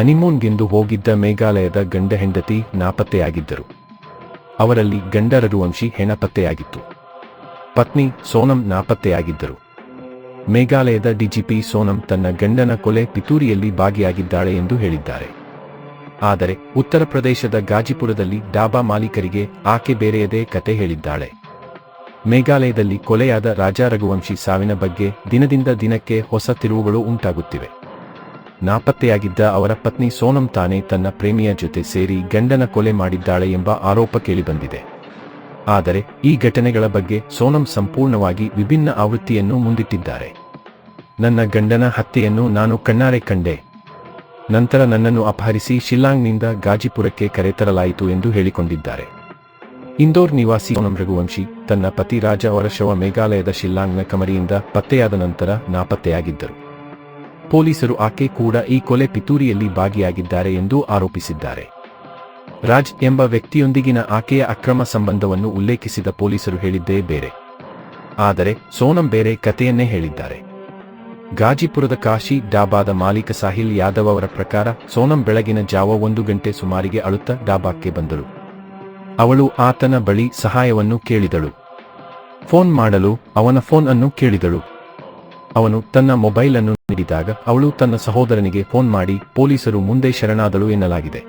ಹನಿಮೂನ್ಗೆಂದು ಹೋಗಿದ್ದ ಮೇಘಾಲಯದ ಗಂಡ ಹೆಂಡತಿ ನಾಪತ್ತೆಯಾಗಿದ್ದರು. ಅವರಲ್ಲಿ ಗಂಡರರು ವಂಶಿ ಹೆಣ ಪತ್ತೆಯಾಗಿತ್ತು ಪತ್ನಿ ಸೋನಂ ನಾಪತ್ತೆಯಾಗಿದ್ದರು. ಮೇಘಾಲಯದ ಡಿಜಿಪಿ ಸೋನಂ ತನ್ನ ಗಂಡನ ಕೊಲೆ ಪಿತೂರಿಯಲ್ಲಿ ಭಾಗಿಯಾಗಿದ್ದಾಳೆ ಎಂದು ಹೇಳಿದ್ದಾರೆ. ಆದರೆ ಉತ್ತರ ಪ್ರದೇಶದ ಗಾಜಿಪುರದಲ್ಲಿ ಡಾಬಾ ಮಾಲೀಕರಿಗೆ ಆಕೆ ಬೇರೆಯದೇ ಕತೆ ಹೇಳಿದ್ದಾಳೆ. ಮೇಘಾಲಯದಲ್ಲಿ ಕೊಲೆಯಾದ ರಾಜಾ ರಘುವಂಶಿ ಸಾವಿನ ಬಗ್ಗೆ ದಿನದಿಂದ ದಿನಕ್ಕೆ ಹೊಸ ತಿರುವುಗಳು ಉಂಟಾಗುತ್ತಿವೆ. ನಾಪತ್ತೆಯಾಗಿದ್ದ ಅವರ ಪತ್ನಿ ಸೋನಂ ತಾನೇ ತನ್ನ ಪ್ರೇಮಿಯ ಜೊತೆ ಸೇರಿ ಗಂಡನ ಕೊಲೆ ಮಾಡಿದ್ದಾಳೆ ಎಂಬ ಆರೋಪ ಕೇಳಿಬಂದಿದೆ. ಆದರೆ ಈ ಘಟನೆಗಳ ಬಗ್ಗೆ ಸೋನಂ ಸಂಪೂರ್ಣವಾಗಿ ವಿಭಿನ್ನ ಆವೃತ್ತಿಯನ್ನು ಮುಂದಿಟ್ಟಿದ್ದಾರೆ. ನನ್ನ ಗಂಡನ ಹತ್ಯೆಯನ್ನು ನಾನು ಕಣ್ಣಾರೆ ಕಂಡೆ. ನಂತರ ನನ್ನನ್ನು ಅಪಹರಿಸಿ ಶಿಲ್ಲಾಂಗ್ನಿಂದ ಗಾಜಿಪುರಕ್ಕೆ ಕರೆತರಲಾಯಿತು ಎಂದು ಹೇಳಿಕೊಂಡಿದ್ದಾರೆ. ಇಂದೋರ್ ನಿವಾಸಿ ಸೋನಂ ರಘುವಂಶಿ ತನ್ನ ಪತಿ ರಾಜ ಅವರ ಶವ ಮೇಘಾಲಯದ ಶಿಲ್ಲಾಂಗ್ನ ಕಮರಿಯಿಂದ ಪತ್ತೆಯಾದ ನಂತರ ನಾಪತ್ತೆಯಾಗಿದ್ದರು. ಪೊಲೀಸರು ಆಕೆ ಕೂಡ ಈ ಕೊಲೆ ಪಿತೂರಿಯಲ್ಲಿ ಭಾಗಿಯಾಗಿದ್ದಾರೆ ಎಂದು ಆರೋಪಿಸಿದ್ದಾರೆ. ರಾಜ್ ಎಂಬ ವ್ಯಕ್ತಿಯೊಂದಿಗಿನ ಆಕೆಯ ಅಕ್ರಮ ಸಂಬಂಧವನ್ನು ಉಲ್ಲೇಖಿಸಿದ ಪೊಲೀಸರು ಹೇಳಿದ್ದೇ ಬೇರೆ. ಆದರೆ ಸೋನಂ ಬೇರೆ ಕಥೆಯನ್ನೇ ಹೇಳಿದ್ದಾರೆ. ಗಾಜಿಪುರದ ಕಾಶಿ ಡಾಬಾದ ಮಾಲೀಕ ಸಾಹಿಲ್ ಯಾದವ್ ಅವರ ಪ್ರಕಾರ ಸೋನಂ ಬೆಳಗಿನ ಜಾವ ಒಂದು ಗಂಟೆ ಸುಮಾರಿಗೆ ಅಳುತ್ತ ಡಾಬಾಕ್ಕೆ ಬಂದಳು. ಅವಳು ಆತನ ಬಳಿ ಸಹಾಯವನ್ನು ಕೇಳಿದಳು. ಫೋನ್ ಮಾಡಲು ಅವನ ಫೋನ್ ಅನ್ನು ಕೇಳಿದಳು. ಅವನು ತನ್ನ ಮೊಬೈಲ್ ಅನ್ನು ನೀಡಿದಾಗ ಅವಳು ತನ್ನ ಸಹೋದರನಿಗೆ ಫೋನ್ ಮಾಡಿ, ಪೊಲೀಸರು ಮುಂದೆ ಶರಣಾದಳು ಎನ್ನಲಾಗಿದೆ.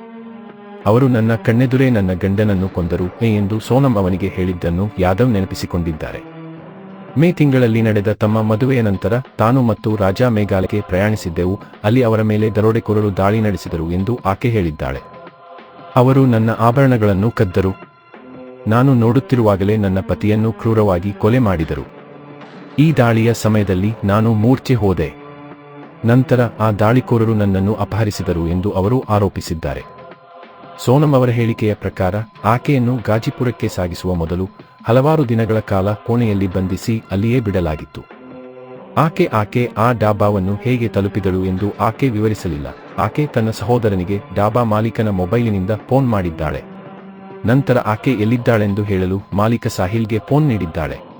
ಅವರು ನನ್ನ ಕಣ್ಣೆದುರೇ ನನ್ನ ಗಂಡನನ್ನು ಕೊಂದರು ಎಂದು ಸೋನಂ ಅವನಿಗೆ ಹೇಳಿದ್ದನ್ನು ಯಾದವ್ ನೆನಪಿಸಿಕೊಂಡಿದ್ದಾರೆ. ಮೇ ತಿಂಗಳಲ್ಲಿ ನಡೆದ ತಮ್ಮ ಮದುವೆಯ ನಂತರ ತಾನು ಮತ್ತು ರಾಜಾ ಮೇಘಾಲಯಕ್ಕೆ ಪ್ರಯಾಣಿಸಿದ್ದೆವು, ಅಲ್ಲಿ ಅವರ ಮೇಲೆ ದರೋಡೆಕೋರರು ದಾಳಿ ನಡೆಸಿದರು ಎಂದು ಆಕೆ ಹೇಳಿದ್ದಾಳೆ. ಅವರು ನನ್ನ ಆಭರಣಗಳನ್ನು ಕದ್ದರು. ನಾನು ನೋಡುತ್ತಿರುವಾಗಲೇ ನನ್ನ ಪತಿಯನ್ನು ಕ್ರೂರವಾಗಿ ಕೊಲೆ ಮಾಡಿದರು. ಈ ದಾಳಿಯ ಸಮಯದಲ್ಲಿ ನಾನು ಮೂರ್ಛೆ ಹೋದೆ. ನಂತರ ಆ ದಾಳಿಕೋರರು ನನ್ನನ್ನು ಅಪಹರಿಸಿದರು ಎಂದು ಅವರು ಆರೋಪಿಸಿದ್ದಾರೆ. ಸೋನಂ ಅವರ ಹೇಳಿಕೆಯ ಪ್ರಕಾರ, ಆಕೆಯನ್ನು ಗಾಜಿಪುರಕ್ಕೆ ಸಾಗಿಸುವ ಮೊದಲು ಹಲವಾರು ದಿನಗಳ ಕಾಲ ಕೋಣೆಯಲ್ಲಿ ಬಂಧಿಸಿ ಅಲ್ಲಿಯೇ ಬಿಡಲಾಗಿತ್ತು. ಆಕೆ ಆಕೆ ಆ ಡಾಬಾವನ್ನು ಹೇಗೆ ತಲುಪಿದಳು ಎಂದು ಆಕೆ ವಿವರಿಸಲಿಲ್ಲ. ಆಕೆ ತನ್ನ ಸಹೋದರನಿಗೆ ಡಾಬಾ ಮಾಲೀಕನ ಮೊಬೈಲಿನಿಂದ ಫೋನ್ ಮಾಡಿದ್ದಾಳೆ. ನಂತರ ಆಕೆ ಎಲ್ಲಿದ್ದಾಳೆಂದು ಹೇಳಲು ಮಾಲೀಕ ಸಾಹಿಲ್ಗೆ ಫೋನ್ ನೀಡಿದ್ದಾಳೆ.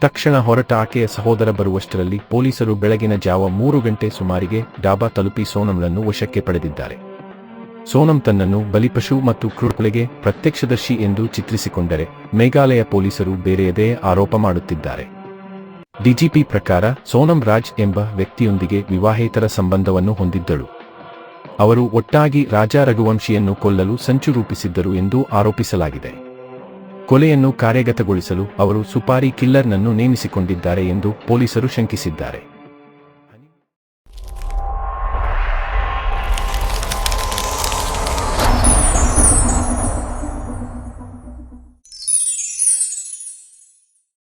ತಕ್ಷಣ ಹೊರಟ ಆಕೆಯ ಸಹೋದರ ಬರುವಷ್ಟರಲ್ಲಿ ಪೊಲೀಸರು ಬೆಳಗಿನ ಜಾವ ಮೂರು ಗಂಟೆ ಸುಮಾರಿಗೆ ಡಾಬಾ ತಲುಪಿ ಸೋನಂಳನ್ನು ವಶಕ್ಕೆ ಪಡೆದಿದ್ದಾರೆ. ಸೋನಂ ತನ್ನನ್ನು ಬಲಿಪಶು ಮತ್ತು ಕ್ರೂರಕೊಲೆಗೆ ಪ್ರತ್ಯಕ್ಷದರ್ಶಿ ಎಂದು ಚಿತ್ರಿಸಿಕೊಂಡರೆ ಮೇಘಾಲಯ ಪೊಲೀಸರು ಬೇರೆಯದೇ ಆರೋಪ ಮಾಡುತ್ತಿದ್ದಾರೆ. ಡಿಜಿಪಿ ಪ್ರಕಾರ ಸೋನಂ ರಾಜ್ ಎಂಬ ವ್ಯಕ್ತಿಯೊಂದಿಗೆ ವಿವಾಹೇತರ ಸಂಬಂಧವನ್ನು ಹೊಂದಿದ್ದಳು. ಅವರು ಒಟ್ಟಾಗಿ ರಾಜಾ ರಘುವಂಶಿಯನ್ನು ಕೊಲ್ಲಲು ಸಂಚು ರೂಪಿಸಿದ್ದರು ಎಂದು ಆರೋಪಿಸಲಾಗಿದೆ. ಕೊಲೆಯನ್ನು ಕಾರ್ಯಗತಗೊಳಿಸಲು ಅವರು ಸುಪಾರಿ ಕಿಲ್ಲರ್ನನ್ನು ನೇಮಿಸಿಕೊಂಡಿದ್ದಾರೆ ಎಂದು ಪೊಲೀಸರು ಶಂಕಿಸಿದ್ದಾರೆ.